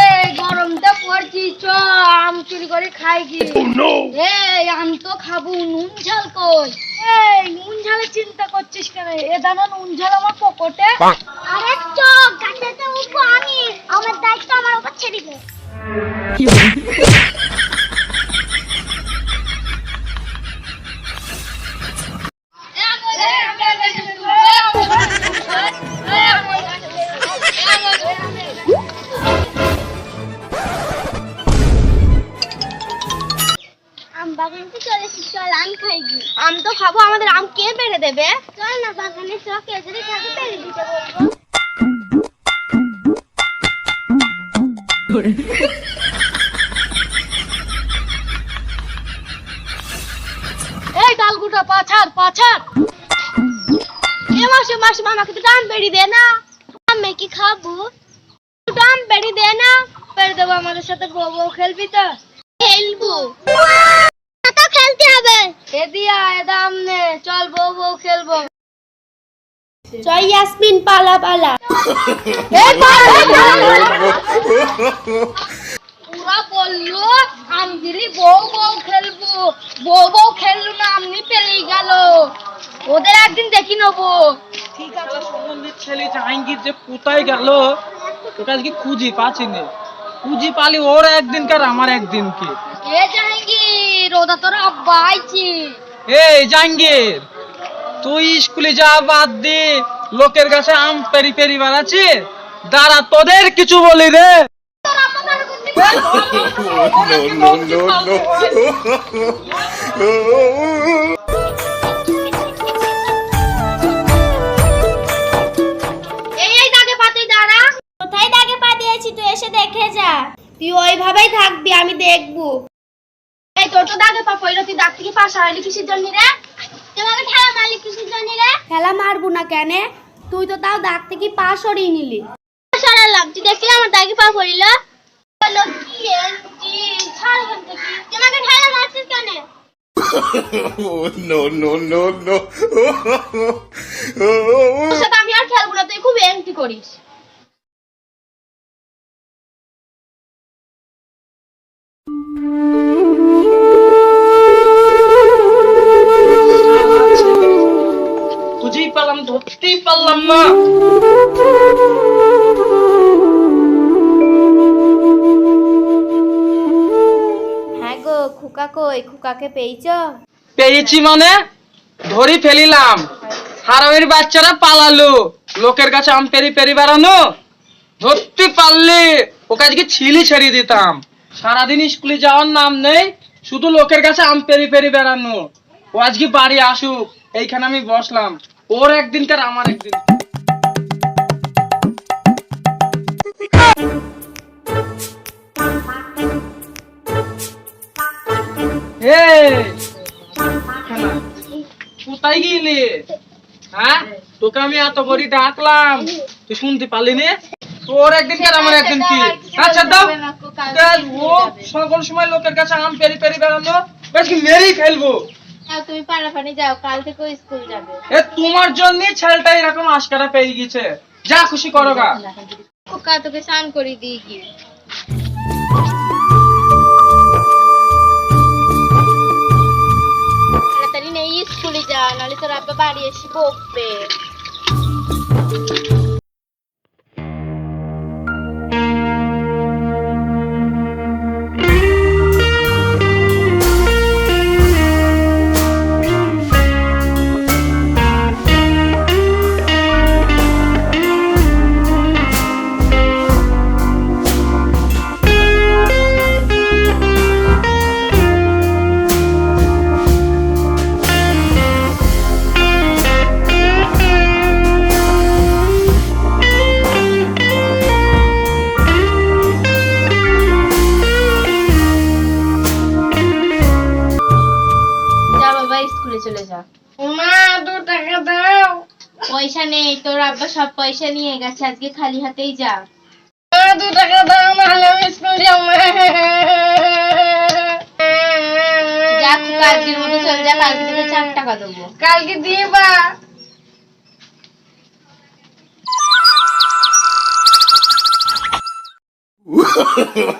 এই গরমটা পড়ছি চ আম চুরি করে খাই কি এই আম তো খাব নুন ঝাল কই? এই নুন ঝালের চিন্তা করছিস কেন? এ দানা নুন ঝাল আমার পকেটে। আরে চোখ উঠবো আমি। আমার দায়িত্ব আমার উপর ছেড়ে দে। চলে, আম খাই আম তো খাব, আমাদের আম কে পেড়ে দেবে? চল না, বাগানে চল কেউ যদি থাকে পেরে দিতে বলব। এই ডালগুটা পাছার পাছার। এ মাসে মাসে আমাকে দুটো আম পেড়ি দে না। আমি কি খাব? আম পেড়ি দে না। পেড়ে দেবো আমাদের সাথে, বউ খেলবি তো। খেলব। তো খেলতে হবে। এ দিয়া এ দাম নে। চল বউ বউ খেলব। জয় ইয়াসমিন পালা পালা। এই পাল, পাল। পুরা বলল আমগিরি বউ বউ খেলব। বউ বউ খেললো না আমনি পেলেই গেল। ওদের একদিন দেখি নেব। ঠিক আছে সম্বন্ধের ছেলে জাহাঙ্গীর যে কোথায় গেল ওটা আজকে খুঁজি পাচ্ছি না। খুঁজি পালি ওর একদিনকার আমার একদিন কি এ জাহাঙ্গীর? ওটা তোর আব্বা আইছি। এই জাহাঙ্গীর তুই স্কুলে যা বাদ দে লোকের কাছে আম পেরি পেরি বানাচ্ছি দাঁড়া তোদের কিছু বলি রে. এই এই দাগে পাতি দাঁড়া। কোথায় দাগে পা দিয়েছি তুই এসে দেখে যা। তুই ওইভাবেই থাকবি আমি দেখব। তোর তো দাগে পা পইলো তুই দাগ থেকে পাশ হারাইলি কিসের জন্য রে? তোমাকে ঠেলা মারলি কিসের জন্য রে? খেলা মারবো না কেন? তুই তো তাও দাগ থেকে পা সরিয়ে নিলি। সরালাম তুই দেখলি আমার দাগে পা পড়িল? তোমাকে ঠেলা মারছিস কেন? Oh, no, no, no, no. আমি আর খেলব না তুই খুব এন্টি করিস। না হ্যাঁ গো খুকা কই? খুকাকে পেয়েছ? পেয়েছি মানে? ধরি ফেলিলাম। হারামির বাচ্চারা পালালো। লোকের কাছে আম পেরি পেরি বেড়ানো। ধরতে পারলে ওকে আজকে ছিলি ছেড়ে দিতাম। সারাদিন স্কুলে যাওয়ার নাম নেই শুধু লোকের কাছে আম পেরি পেরি বেড়ানো। ও আজকে বাড়ি আসুক এইখানে আমি বসলাম। ওর একদিনকার আমার একদিন। কোথায় গেলি? হ্যাঁ? তোকে আমি এত করে ডাকলাম। তুই শুনতে পারলি নে? তোর একদিনকার আমার একদিন কি? আচ্ছা দাও। ও সকল সময় লোকের কাছে আম পেরি পেরি বেড়ানো বেশ মেরেই ফেলব। তুমি পাড়াপাড়ি যাও কাল থেকে স্কুল যাবে। এ তোমার জন্য ছেলেটা এরকম আশকারা পেয়ে গেছে। যা খুশি করো গা। খুকা তোকে স্নান করে দিয়ে গিয়ে। তাড়াতাড়ি নেই স্কুলে যা নাহলে তোর আব্বা বাড়ি এসে বকবে। চলে যা। মা দু টাকা দাও। পয়সা নেই তোর আব্বা সব পয়সা নিয়ে গেছে আজকে খালি হাতেই যা। মা দু টাকা দাও না হলে আমি স্কুল যাব। যা তুই কালকের মতো চল যা কালকে থেকে চার টাকা দেবো। কালকে দিয়ে বা।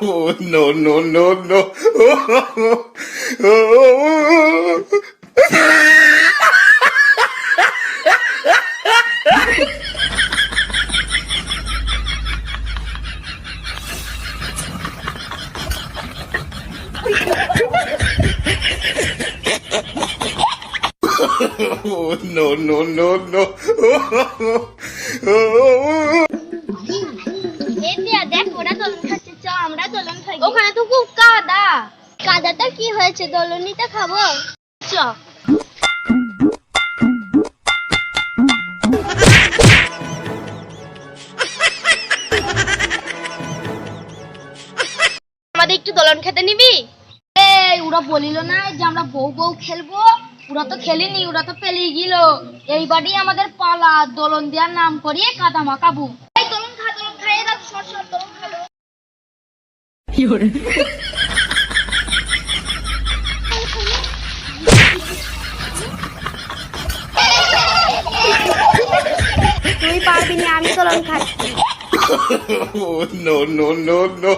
Oh, no, no, no, no. Oh, no, no, no, no. ওখানে তো খুব কাদা। কাদাটা কি হয়েছে? দোলনিতে খাব। চ। ওরা বলিল না যে আমরা বউ বউ খেলব ওরা তো খেলিনি ওরা তো পেলিয়ে গেল এইবারই আমাদের পালা দোলন দেওয়ার নাম করিয়ে কাদা এই দোলন খা দোলন খা এই দাদু সর সর দোলন খাব তুই পারবি না আমি দোলন খাচ্ছি Oh, no, no, no, no.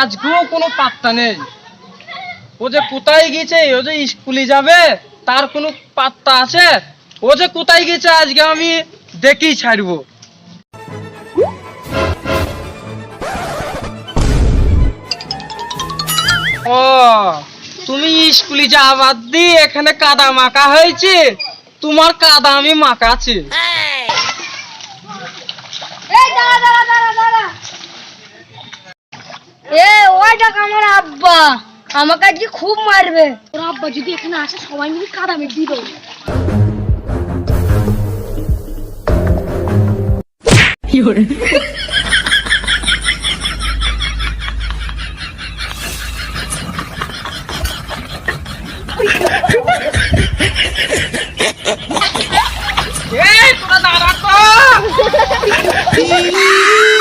আজকেও কোনো পাত্তা নেই। ও যে কোথায় গেছে ও যে স্কুলে যাবে, তার কোনো পাত্তা আছে? ও যে কোথায় গেছে আজকে আমি দেখেই ছাড়বো। ও, তুমি স্কুলে যাবার দি এখানে কাদা মাখা হয়েছে। তোমার কাদা আমি মাখাছি এই দাঁড়া দাঁড়া দাঁড়া দাঁড়া এ ওই দেখ আমার আব্বা। আমাকে আজকে খুব মারবে। ওর আব্বা যদি এখানে আসে সবাই মিলে কাদা মেরে দিল এই তোরা দাঁড়া তো।